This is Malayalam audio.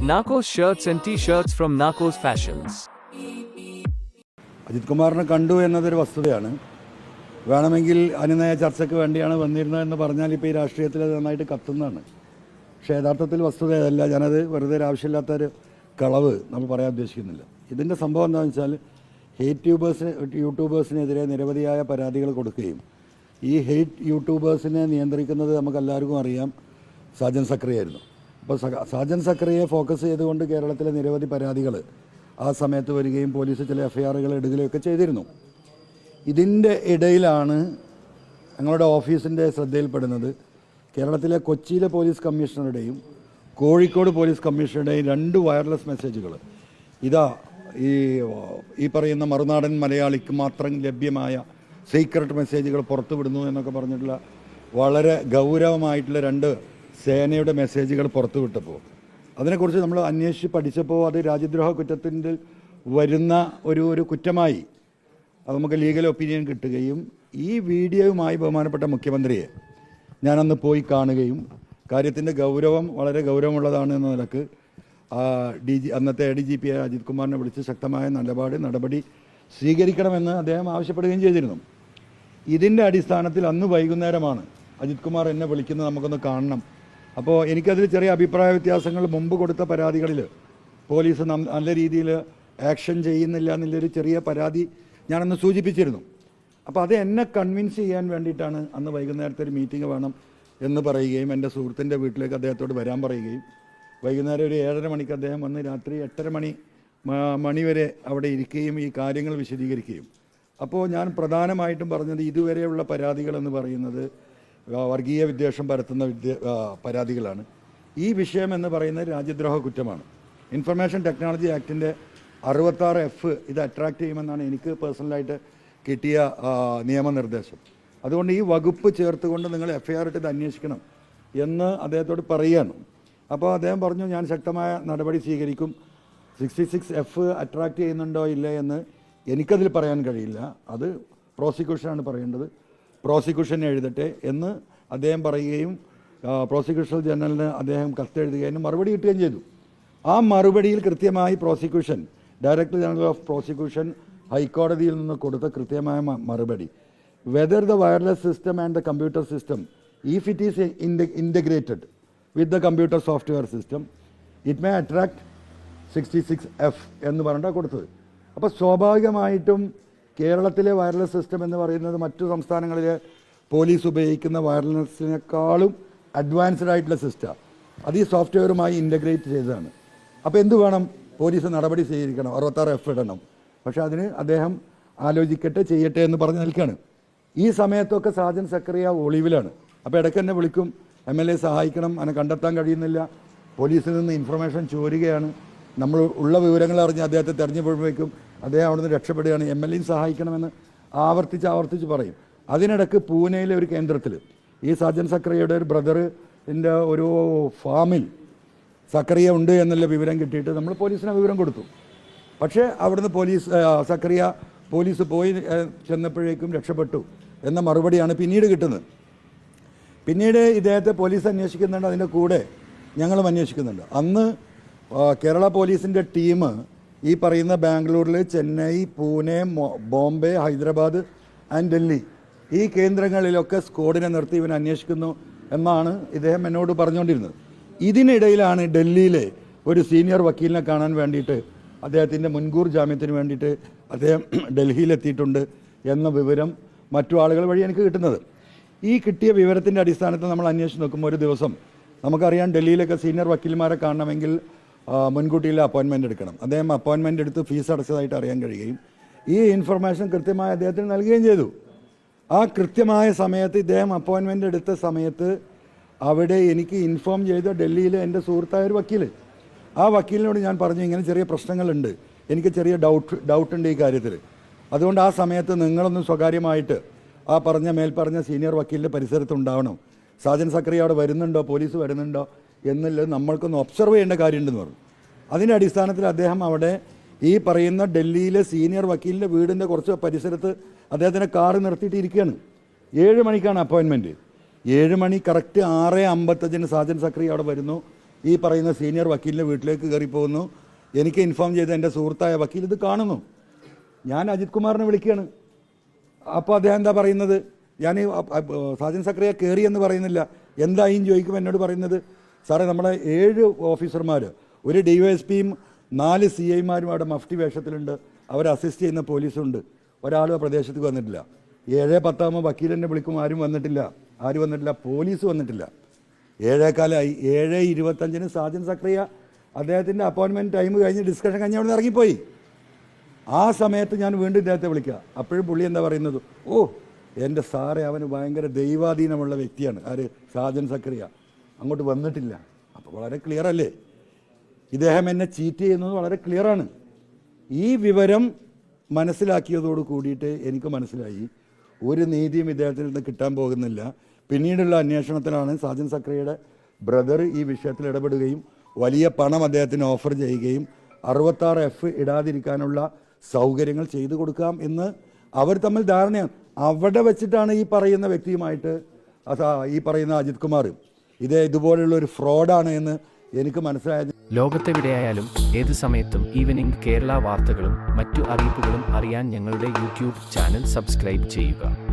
Narcos shirts and t-shirts from Narcos Fashions. Ajith കുമാറിനെ കണ്ടു എന്നതൊരു വസ്തുതയാണ്. വേണമെങ്കിൽ അനുനയ ചർച്ചയ്ക്ക് വേണ്ടിയാണ് വന്നിരുന്നത് എന്ന് പറഞ്ഞാൽ ഇപ്പോൾ ഈ രാഷ്ട്രീയത്തിൽ അത് നന്നായിട്ട് കത്തുന്നതാണ്. പക്ഷേ യഥാർത്ഥത്തിൽ വസ്തുത അതല്ല. ഞാനത് വെറുതെ ഒരു ആവശ്യമില്ലാത്തൊരു കളവ് നമ്മൾ പറയാൻ ഉദ്ദേശിക്കുന്നില്ല. ഇതിന്റെ സംഭവം എന്താണെന്ന് വെച്ചാൽ ഹെയ്റ്റ് ട്യൂബേഴ്സിന് യൂട്യൂബേഴ്സിനെതിരെ നിരവധിയായ പരാതികൾ കൊടുക്കുകയും ഈ ഹെയ്റ്റ് യൂട്യൂബേഴ്സിനെ നിയന്ത്രിക്കുന്നത് നമുക്കെല്ലാവർക്കും അറിയാം. സജൻ സക്രിയായിരുന്നു. അപ്പോൾ സാജൻ സക്രിയെ ഫോക്കസ് ചെയ്തുകൊണ്ട് കേരളത്തിലെ നിരവധി പരാതികൾ ആ സമയത്ത് വരികയും പോലീസ് ചില എഫ്ഐആറുകൾ ഇടുകയൊക്കെ ചെയ്തിരുന്നു. ഇതിന്റെ ഇടയിലാണ് ഞങ്ങളുടെ ഓഫീസിന്റെ ശ്രദ്ധയിൽപ്പെടുന്നത്. കേരളത്തിലെ കൊച്ചിയിലെ പോലീസ് കമ്മീഷണറുടെയും കോഴിക്കോട് പോലീസ് കമ്മീഷണറുടെയും രണ്ട് വയർലെസ് മെസ്സേജുകൾ. ഇതാ ഈ ഈ പറയുന്ന മറുനാടൻ മലയാളിക്ക് മാത്രം ലഭ്യമായ സീക്രട്ട് മെസ്സേജുകൾ പുറത്തുവിടുന്നു എന്നൊക്കെ പറഞ്ഞിട്ടുള്ള വളരെ ഗൗരവമായിട്ടുള്ള രണ്ട് സേനയുടെ മെസ്സേജുകൾ പുറത്തുവിട്ടപ്പോൾ അതിനെക്കുറിച്ച് നമ്മൾ അന്വേഷിച്ച് പഠിച്ചപ്പോൾ അത് രാജ്യദ്രോഹ കുറ്റത്തിന്റെ വരുന്ന ഒരു ഒരു കുറ്റമായി അത് നമുക്ക് ലീഗൽ ഒപ്പീനിയൻ കിട്ടുകയും ഈ വീഡിയോയുമായി ബഹുമാനപ്പെട്ട മുഖ്യമന്ത്രിയെ ഞാനന്ന് പോയി കാണുകയും കാര്യത്തിന്റെ ഗൗരവം വളരെ ഗൗരവമുള്ളതാണ് എന്ന നിലയ്ക്ക് ഡി ജി അന്നത്തെ A D G P Ajith കുമാറിനെ വിളിച്ച് ശക്തമായ നിലപാട് നടപടി സ്വീകരിക്കണമെന്ന് അദ്ദേഹം ആവശ്യപ്പെടുകയും ചെയ്തിരുന്നു. ഇതിന്റെ അടിസ്ഥാനത്തിൽ അന്ന് വൈകുന്നേരമാണ് അജിത് കുമാർ എന്നെ വിളിക്കുന്നത് നമുക്കൊന്ന് കാണണം. അപ്പോൾ എനിക്കതിൽ ചെറിയ അഭിപ്രായ വ്യത്യാസങ്ങൾ മുമ്പ് കൊടുത്ത പരാതികളിൽ പോലീസ് നല്ല രീതിയിൽ ആക്ഷൻ ചെയ്യുന്നില്ല എന്നുള്ളൊരു ചെറിയ പരാതി ഞാനന്ന് സൂചിപ്പിച്ചിരുന്നു. അപ്പോൾ അത് എന്നെ കൺവിൻസ് ചെയ്യാൻ വേണ്ടിയിട്ടാണ് അന്ന് വൈകുന്നേരത്തെ ഒരു മീറ്റിംഗ് വേണം എന്ന് പറയുകയും എന്റെ സുഹൃത്തിന്റെ വീട്ടിലേക്ക് അദ്ദേഹത്തോട് വരാൻ പറയുകയും. വൈകുന്നേരം ഒരു ഏഴര മണിക്ക് അദ്ദേഹം വന്ന് രാത്രി എട്ടര മണി മണിവരെ മണി വരെ അവിടെ ഇരിക്കുകയും ഈ കാര്യങ്ങൾ വിശദീകരിക്കുകയും. അപ്പോൾ ഞാൻ പ്രധാനമായിട്ടും പറഞ്ഞത് ഇതുവരെയുള്ള പരാതികളെന്ന് പറയുന്നത് വർഗീയ വിദ്വേഷം പരത്തുന്ന വിദ്യ പരാതികളാണ്. ഈ വിഷയം എന്ന് പറയുന്നത് രാജ്യദ്രോഹ കുറ്റമാണ്. ഇൻഫർമേഷൻ ടെക്നോളജി ആക്ടിന്റെ അറുപത്താറ് എഫ് ഇത് അട്രാക്റ്റ് ചെയ്യുമെന്നാണ് എനിക്ക് പേഴ്സണലായിട്ട് കിട്ടിയ നിയമനിർദ്ദേശം. അതുകൊണ്ട് ഈ വകുപ്പ് ചേർത്തുകൊണ്ട് നിങ്ങൾ എഫ് ഐ ആർ ഇട്ട് ഇത് അന്വേഷിക്കണം എന്ന് അദ്ദേഹത്തോട് പറയുകയാണ്. അപ്പോൾ അദ്ദേഹം പറഞ്ഞു ഞാൻ ശക്തമായ നടപടി സ്വീകരിക്കും. സിക്സ്റ്റി സിക്സ് എഫ് അട്രാക്റ്റ് ചെയ്യുന്നുണ്ടോ ഇല്ലേ എന്ന് എനിക്കതിൽ പറയാൻ കഴിയില്ല. അത് പ്രോസിക്യൂഷനാണ് പറയേണ്ടത്. പ്രോസിക്യൂഷൻ എഴുതട്ടെ എന്ന് അദ്ദേഹം പറയുകയും പ്രോസിക്യൂഷൻ ജനറലിന് അദ്ദേഹം കത്തെഴുതുകയും മറുപടി കിട്ടുകയും ചെയ്തു. ആ മറുപടിയിൽ കൃത്യമായി prosecution director general of prosecution ഹൈക്കോടതിയിൽ നിന്ന് കൊടുത്ത കൃത്യമായ മറുപടി. Whether the wireless system and the computer system if it is integrated with the computer software system it may attract sixty six F എന്ന് പറഞ്ഞിട്ടാണ് കൊടുത്തത്. അപ്പോൾ സ്വാഭാവികമായിട്ടും കേരളത്തിലെ വയർലെസ് സിസ്റ്റം എന്ന് പറയുന്നത് മറ്റു സംസ്ഥാനങ്ങളിലെ പോലീസ് ഉപയോഗിക്കുന്ന വയർലെസ്സിനേക്കാളും അഡ്വാൻസ്ഡ് ആയിട്ടുള്ള സിസ്റ്റമാണ് അത് ഈ സോഫ്റ്റ്വെയറുമായി ഇന്റഗ്രേറ്റ് ചെയ്തതാണ്. അപ്പോൾ എന്ത് വേണം? പോലീസ് നടപടി സ്വീകരിക്കണം. അറുപത്താറ് എഫ് ഇടണം. പക്ഷേ അതിന് അദ്ദേഹം ആലോചിക്കട്ടെ ചെയ്യട്ടെ എന്ന് പറഞ്ഞ് നിൽക്കുകയാണ് ഈ സമയത്തൊക്കെ സാജൻ സക്രിയ ഒളിവിലാണ്. അപ്പോൾ ഇടയ്ക്ക് എന്നെ വിളിക്കും. എം എൽ എ സഹായിക്കണം. അതിനെ കണ്ടെത്താൻ കഴിയുന്നില്ല. പോലീസിൽ നിന്ന് ഇൻഫർമേഷൻ ചോരുകയാണ്. നമ്മൾ ഉള്ള വിവരങ്ങൾ അറിഞ്ഞ് അദ്ദേഹത്തെ തെരഞ്ഞെടുപ്പോഴേക്കും അദ്ദേഹം അവിടുന്ന് രക്ഷപ്പെടുകയാണ്. എം എൽ എയും സഹായിക്കണമെന്ന് ആവർത്തിച്ച് ആവർത്തിച്ച് പറയും. അതിനിടക്ക് പൂനെയിലെ ഒരു കേന്ദ്രത്തിൽ ഈ സജ്ജൻ സക്രിയയുടെ ഒരു ബ്രദറിന്റെ ഒരു ഫാമിൽ സക്കറിയ ഉണ്ട് എന്നുള്ള വിവരം കിട്ടിയിട്ട് നമ്മൾ പോലീസിന് വിവരം കൊടുത്തു. പക്ഷേ അവിടുന്ന് പോലീസ് സക്രിയ പോലീസ് പോയി ചെന്നപ്പോഴേക്കും രക്ഷപ്പെട്ടു എന്ന മറുപടിയാണ് പിന്നീട് കിട്ടുന്നത്. പിന്നീട് ഇദ്ദേഹത്തെ പോലീസ് അന്വേഷിക്കുന്നുണ്ട്. അതിന്റെ കൂടെ ഞങ്ങളും അന്വേഷിക്കുന്നുണ്ട്. അന്ന് കേരള പോലീസിന്റെ ടീം ഈ പറയുന്ന ബാംഗ്ലൂരിൽ ചെന്നൈ പൂനെ ബോംബെ ഹൈദരാബാദ് ആൻഡ് ഡൽഹി ഈ കേന്ദ്രങ്ങളിലൊക്കെ സ്ക്വാഡിനെ നിർത്തി ഇവൻ അന്വേഷിക്കുന്നു എന്നാണ് ഇദ്ദേഹം എന്നോട് പറഞ്ഞുകൊണ്ടിരുന്നത്. ഇതിനിടയിലാണ് ഡൽഹിയിലെ ഒരു സീനിയർ വക്കീലിനെ കാണാൻ വേണ്ടിയിട്ട് അദ്ദേഹത്തിന്റെ മുൻകൂർ ജാമ്യത്തിന് വേണ്ടിയിട്ട് അദ്ദേഹം ഡൽഹിയിലെത്തിയിട്ടുണ്ട് എന്ന വിവരം മറ്റു ആളുകൾ വഴി എനിക്ക് കിട്ടുന്നത്. ഈ കിട്ടിയ വിവരത്തിന്റെ അടിസ്ഥാനത്തിൽ നമ്മൾ അന്വേഷിച്ച് നോക്കുമ്പോൾ ഒരു ദിവസം നമുക്കറിയാം ഡൽഹിയിലൊക്കെ സീനിയർ വക്കീൽമാരെ കാണണമെങ്കിൽ ആ, മുൻകൂട്ടിയുള്ള അപ്പോയിൻമെന്റ് എടുക്കണം. അദ്ദേഹം അപ്പോയിൻമെന്റ് എടുത്ത് ഫീസ് അടച്ചതായിട്ട് അറിയാൻ കഴിയുകയും ഈ ഇൻഫർമേഷൻ കൃത്യമായി അദ്ദേഹത്തിന് നൽകുകയും ചെയ്തു. ആ കൃത്യമായ സമയത്ത് ഇദ്ദേഹം അപ്പോയിൻമെന്റ് എടുത്ത സമയത്ത് അവിടെ എനിക്ക് ഇൻഫോം ചെയ്ത ഡൽഹിയിൽ എന്റെ സുഹൃത്തായ ഒരു വക്കീൽ ആ വക്കീലിനോട് ഞാൻ പറഞ്ഞു ഇങ്ങനെ ചെറിയ പ്രശ്നങ്ങളുണ്ട്. എനിക്ക് ചെറിയ ഡൗട്ട് ഡൗട്ടുണ്ട് ഈ കാര്യത്തിൽ. അതുകൊണ്ട് ആ സമയത്ത് നിങ്ങളൊന്ന് സ്വകാര്യമായിട്ട് ആ പറഞ്ഞ മേൽപ്പറഞ്ഞ സീനിയർ വക്കീലിന്റെ പരിസരത്ത് ഉണ്ടാവണം. സാജൻ സക്രിയ അവിടെ വരുന്നുണ്ടോ? പോലീസ് വരുന്നുണ്ടോ? എന്നുള്ളത് നമ്മൾക്കൊന്ന് ഒബ്സർവ് ചെയ്യേണ്ട കാര്യമുണ്ടെന്ന് പറഞ്ഞു. അതിന്റെ അടിസ്ഥാനത്തിൽ അദ്ദേഹം അവിടെ ഈ പറയുന്ന ഡൽഹിയിലെ സീനിയർ വക്കീലിന്റെ വീടിന്റെ കുറച്ച് പരിസരത്ത് അദ്ദേഹത്തിന്റെ കാറ് നിർത്തിയിട്ട് ഇരിക്കുകയാണ് ഏഴ് മണിക്കാണ് അപ്പോയിൻമെന്റ് ഏഴ് മണി കറക്റ്റ് ആറ് അമ്പത്തഞ്ചിന് സാജൻ സക്രി അവിടെ വരുന്നു. ഈ പറയുന്ന സീനിയർ വക്കീലിന്റെ വീട്ടിലേക്ക് കയറി പോകുന്നു എനിക്ക് ഇൻഫോം ചെയ്ത എന്റെ സുഹൃത്തായ വക്കീൽ ഇത് കാണുന്നു. ഞാൻ അജിത് കുമാറിനെ വിളിക്കുകയാണ്. അപ്പോൾ അദ്ദേഹം എന്താ പറയുന്നത്? ഞാൻ സാജൻ സക്രിയ കയറി എന്ന് പറയുന്നില്ല. എന്തായും ചോദിക്കുമ്പോൾ എന്നോട് പറയുന്നത്? സാറേ നമ്മുടെ ഏഴ് ഓഫീസർമാർ ഒരു ഡി വൈ എസ് പിയും നാല് സി ഐമാരും അവിടെ മഫ്റ്റി വേഷത്തിലുണ്ട്. അവർ അസിസ്റ്റ് ചെയ്യുന്ന പോലീസുണ്ട്. ഒരാളും ആ പ്രദേശത്തേക്ക് വന്നിട്ടില്ല. ഏഴ് പത്താകുമ്പോൾ വക്കീലിനെ വിളിക്കും. ആരും വന്നിട്ടില്ല. ആരും വന്നിട്ടില്ല. പോലീസ് വന്നിട്ടില്ല. ഏഴേക്കാലായി ഏഴ് ഇരുപത്തഞ്ചിന് സാജൻ സക്രിയ അദ്ദേഹത്തിന്റെ അപ്പോയിൻമെന്റ് ടൈം കഴിഞ്ഞ് ഡിസ്കഷൻ കഴിഞ്ഞ് അവിടെ ഇറങ്ങിപ്പോയി. ആ സമയത്ത് ഞാൻ വീണ്ടും ഇദ്ദേഹത്തെ വിളിക്കുക. അപ്പോഴും പുള്ളി എന്താ പറയുന്നത്? ഓ എന്റെ സാറേ അവന് ഭയങ്കര ദൈവാധീനമുള്ള വ്യക്തിയാണ്. ആര്? സാജൻ സക്രിയ. അങ്ങോട്ട് വന്നിട്ടില്ല. അപ്പോൾ വളരെ ക്ലിയർ അല്ലേ? ഇദ്ദേഹം എന്നെ ചീറ്റ് ചെയ്യുന്നത് വളരെ ക്ലിയറാണ് ഈ വിവരം മനസ്സിലാക്കിയതോട് കൂടിയിട്ട് എനിക്ക് മനസ്സിലായി. ഒരു നീതിയും ഇദ്ദേഹത്തിൽ നിന്ന് കിട്ടാൻ പോകുന്നില്ല. പിന്നീടുള്ള അന്വേഷണത്തിലാണ് സാജൻ സക്രയുടെ ബ്രദർ ഈ വിഷയത്തിൽ ഇടപെടുകയും വലിയ പണം അദ്ദേഹത്തിന് ഓഫർ ചെയ്യുകയും അറുപത്താറ് എഫ് ഇടാതിരിക്കാനുള്ള സൗകര്യങ്ങൾ ചെയ്തു കൊടുക്കാം എന്ന് അവർ തമ്മിൽ ധാരണയാണ്. അവിടെ വെച്ചിട്ടാണ് ഈ പറയുന്ന വ്യക്തിയുമായിട്ട് ഈ പറയുന്ന അജിത് കുമാർ. ഇത് ഇതുപോലെയുള്ള ഒരു ഫ്രോഡാണ് എന്ന് എനിക്ക് മനസ്സിലായത്. ലോകത്തെവിടെയായാലും ഏത് സമയത്തും ഈവനിംഗ് കേരള വാർത്തകളും മറ്റു അറിയിപ്പുകളും അറിയാൻ ഞങ്ങളുടെ യൂട്യൂബ് ചാനൽ സബ്സ്ക്രൈബ് ചെയ്യുക.